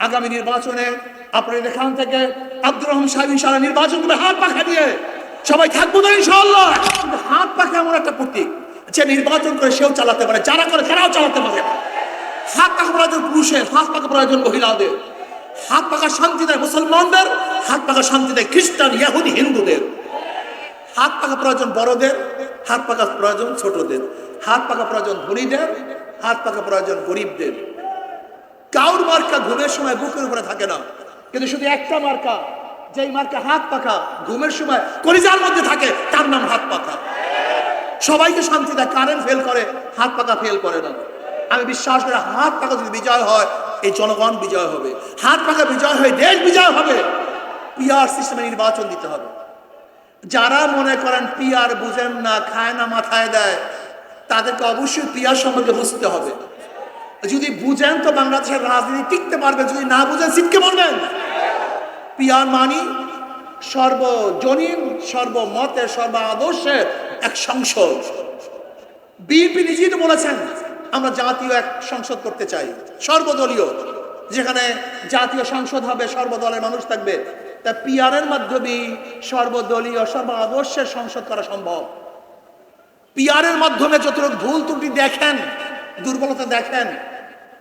আগামী নির্বাচনে আপনাদের এখান থেকে আব্দুর রহমান সাহেব ইনশাল্লাহ নির্বাচন করে হাত পাখা দিয়ে সবাই থাকব তো ইনশাল্লাহ হাত পাখা এমন একটা প্রতীক যে নির্বাচন করে সেও চালাতে পারে যারা করে তারাও চালাতে পারে হাত পাখা প্রয়োজন পুরুষের হাত পাখা প্রয়োজন মহিলাদের হাত পাখা শান্তি দেয় মুসলমানদের হাত পাখা শান্তি দেয় খ্রিস্টান ইয়াহুদি হিন্দুদের হাত পাকা প্রয়োজন বড়দের হাত পাকা প্রয়োজন ছোটদের হাত পাকা প্রয়োজন ধনীদের হাত পাকা প্রয়োজন গরিবদের কাউর মার্কা ঘুমের সময় বুকের উপরে থাকে না। কিন্তু শুধু একটা মার্কা, যেই মার্কা হাত পাকা ঘুমের সময় কলিজার মধ্যে থাকে, তার নাম হাত পাকা সবাইকে শান্তি দেয়, কারেন্ট ফেল করে, হাত পাকা ফেল করে না। আমি বিশ্বাস করি, হাত পাকা যদি বিজয় হয়, এই জনগণ বিজয় হবে। হাত পাকা বিজয় হয়ে দেশ বিজয় হবে। পিআর সিস্টেমে নির্বাচন দিতে হবে। যারা মনে করেন পিয়ার বুঝেন না, খায় না, মাথায় দেয়, তাদেরকে অবশ্যই পিয়ার সম্পর্কে বুঝতে হবে। যদি বুঝেন তো বাংলাদেশের রাজনীতি টিকতে পারবে যদি না বুঝেন সিটকে বলবেন পিয়ার মানি সর্বজনীন সর্বমতে সর্ব আদর্শের এক সংসদ। বিএনপি নিজেই তো বলেছেন, আমরা জাতীয় এক সংসদ করতে চাই, সর্বদলীয়, যেখানে জাতীয় সংসদ হবে, সর্বদলের মানুষ থাকবে। তা পিয়ারের মাধ্যমে সর্বদলীয় সর্ব আদর্শের সংসদ করা সম্ভব। পিয়ারের মাধ্যমে যতটুকু ভুল ত্রুটি দেখেন দুর্বলতা দেখেন।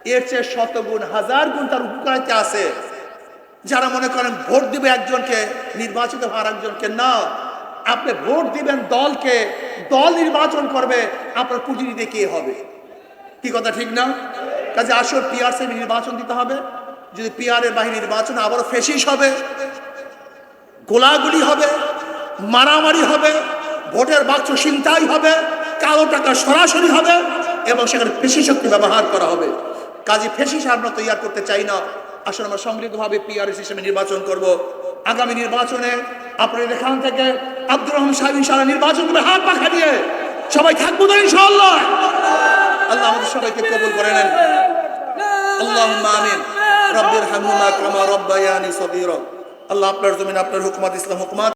এর চেয়ে শতগুণ, হাজার গুণ তার উপকারিতা আছে। যারা মনে করেন ভোট দিবে একজনকে, নির্বাচিত হওয়ার একজনকে না। আপনি ভোট দিবেন দলকে, দল নির্বাচন করবে, আপনার নিতে কে হবে? কি কথা ঠিক না? কাজে আসল পিআর সে নির্বাচন দিতে হবে। যদি পিআরের বাহিনী নির্বাচন আবারও ফেসিস হবে, গোলাগুলি হবে, মারামারি হবে, ভোটের বাক্স চিন্তাই হবে, কালো টাকা সরাসরি হবে এবং সেখানে পেশি শক্তি ব্যবহার করা হবে। কাজে ফেসি আমরা তৈরি করতে চাই না। আসলে আমরা সংগৃহীতভাবে পিআরএস হিসেবে নির্বাচন করব। আগামী নির্বাচনে আপনার এখান থেকে আব্দুর রহমান সাহেব সারা নির্বাচন করবে হাত পাখা দিয়ে সবাই থাকব তো ইনশাআল্লাহ। আল্লাহ আমাদের সবাইকে কবুল করে নেন। আল্লাহ আমিন। রব্বির হামুমা কামা রব্বায়ানি সগীরা। আল্লাহ আপনার জমিন আপনার হুকুমাত, ইসলাম হুকুমাত